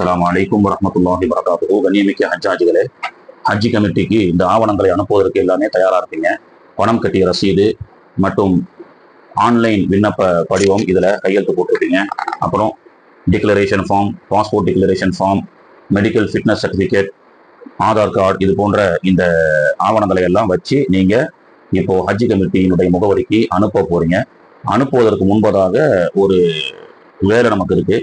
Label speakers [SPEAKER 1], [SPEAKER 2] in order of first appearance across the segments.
[SPEAKER 1] அஸ்லாம் அலைக்கும் வரமத்துல்லாஹி வரகாத்து கண்ணியமிக்க ஹஜ்ஜாஜிகளே ஹஜ்ஜி கமிட்டிக்கு இந்த ஆவணங்களை அனுப்புவதற்கு எல்லாமே தயாராக இருப்பீங்க பணம் கட்டிய ரசீது மற்றும் ஆன்லைன் விண்ணப்ப படிவம் இதில் கையெழுத்து போட்டிருப்பீங்க அப்புறம் declaration form passport declaration form medical fitness certificate Aadhaar card இது போன்ற இந்த ஆவணங்களை எல்லாம் வச்சு நீங்கள் இப்போது ஹஜ்ஜி கமிட்டியினுடைய முகவரிக்கு அனுப்ப போகிறீங்க அனுப்புவதற்கு முன்பதாக ஒரு வேலை நமக்கு இருக்குது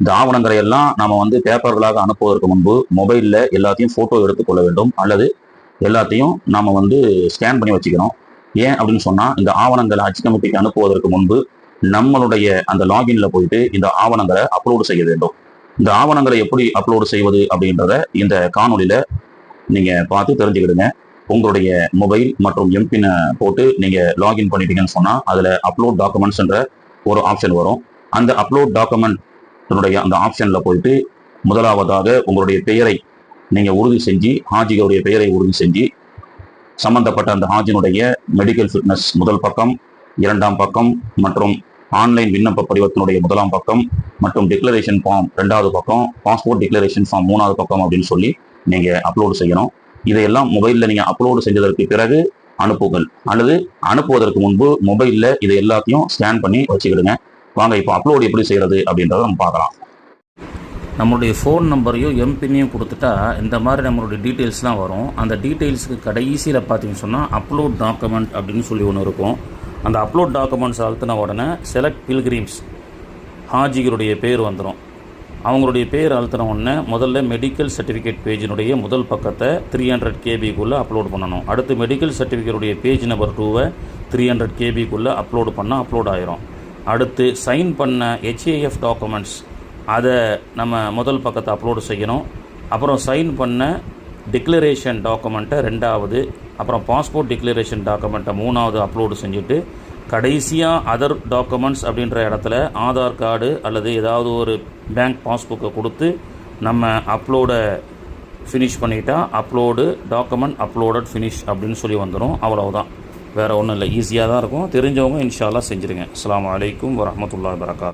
[SPEAKER 1] இந்த ஆவணங்களை எல்லாம் நாம வந்து பேப்பர்களாக அனுப்புவதற்கு முன்பு மொபைல்ல எல்லாத்தையும் போட்டோ எடுத்துக்கொள்ள வேண்டும். அல்லது எல்லாத்தையும் நாம வந்து ஸ்கேன் பண்ணி வச்சுக்கிறோம் ஏன் அப்படின்னு சொன்னா இந்த ஆவணங்களை அச்சு கமிட்டிக்கு அனுப்புவதற்கு முன்பு நம்மளுடைய அந்த லாகின்ல போயிட்டு இந்த ஆவணங்களை அப்லோடு செய்ய வேண்டும். இந்த ஆவணங்களை எப்படி அப்லோடு செய்வது அப்படின்றத இந்த காணொலியில நீங்க பார்த்து தெரிஞ்சுக்கிடுங்க. உங்களுடைய மொபைல் மற்றும் எம்பினை போட்டு நீங்க லாகின் பண்ணிட்டீங்கன்னு சொன்னா அதுல அப்லோட் டாக்குமெண்ட்ஸ்ன்ற ஒரு ஆப்ஷன் வரும். அந்த அப்லோட் டாக்குமெண்ட் தன்னுடைய அந்த ஆப்ஷன்ல போயிட்டு முதலாவதாக உங்களுடைய பெயரை நீங்கள் உறுதி செஞ்சு ஹாஜிகளுடைய பெயரை உறுதி செஞ்சு சம்பந்தப்பட்ட அந்த ஹாஜினுடைய மெடிக்கல் ஃபிட்னஸ் முதல் பக்கம் இரண்டாம் பக்கம் மற்றும் ஆன்லைன் விண்ணப்ப படிவத்தினுடைய முதலாம் பக்கம் மற்றும் டிக்ளரேஷன் ஃபார்ம் ரெண்டாவது பக்கம் பாஸ்போர்ட் டிக்ளரேஷன் ஃபார்ம் மூணாவது பக்கம் அப்படின்னு சொல்லி நீங்கள் அப்லோடு செய்யணும். இதையெல்லாம் மொபைலில் நீங்கள் அப்லோடு செஞ்சதற்கு பிறகு அனுப்புங்கள். அல்லது அனுப்புவதற்கு முன்பு மொபைலில் இதை எல்லாத்தையும் ஸ்கேன் பண்ணி வச்சுக்கிடுங்க. வாங்க இப்போ அப்லோடு எப்படி செய்கிறது அப்படின்றத நம்ம பார்க்கலாம்.
[SPEAKER 2] நம்மளுடைய ஃபோன் நம்பரையும் எம்பின்னையும் கொடுத்துட்டா இந்த மாதிரி நம்மளுடைய டீட்டெயில்ஸ்லாம் வரும். அந்த டீட்டெயில்ஸுக்கு கடைசியில் பார்த்தீங்கன்னு சொன்னால் அப்லோட் டாக்குமெண்ட் அப்படின்னு சொல்லி ஒன்று இருக்கும். அந்த அப்லோட் டாக்குமெண்ட்ஸ் அழுத்தின உடனே செலக்ட் பில்கிரிம்ஸ் ஹாஜிகளுடைய பேர் வந்துடும் அவங்களுடைய பேர் அழுத்தின உடனே முதல்ல மெடிக்கல் சர்டிஃபிகேட் பேஜினுடைய முதல் பக்கத்தை த்ரீ ஹண்ட்ரட் கேபிக்குள்ளே அப்லோட் பண்ணணும். அடுத்து மெடிக்கல் சர்டிஃபிகேட்டுடைய பேஜ் நம்பர் டூவை த்ரீ ஹண்ட்ரட் கேபிக்குள்ளே அப்லோடு பண்ணால் அப்லோட் ஆயிரும். அடுத்து சைன் பண்ண ஹெச்ஏஎஃப் டாக்குமெண்ட்ஸ் அதை நம்ம முதல் பக்கத்தை அப்லோடு செய்யணும். அப்புறம் சைன் பண்ண டிக்ளரேஷன் டாக்குமெண்ட்டை ரெண்டாவது அப்புறம் பாஸ்போர்ட் டிக்ளரேஷன் டாக்குமெண்ட்டை மூணாவது அப்லோடு செஞ்சுட்டு கடைசியாக அதர் டாக்குமெண்ட்ஸ் அப்படின்ற இடத்துல ஆதார் கார்டு அல்லது ஏதாவது ஒரு பேங்க் பாஸ்புக்கை கொடுத்து நம்ம அப்லோடை ஃபினிஷ் பண்ணிட்டா அப்லோடு டாக்குமெண்ட் அப்லோடட் ஃபினிஷ் அப்படின்னு சொல்லி வந்துடும் அவ்வளவுதான். வேறு ஒன்றும் இல்லை. ஈஸியாக தான் இருக்கும். தெரிஞ்சவங்க இன்ஷாலாக செஞ்சுருங்க. அஸ்ஸலாமு வலைக்கம் வரமத்துல்லா வரகாத்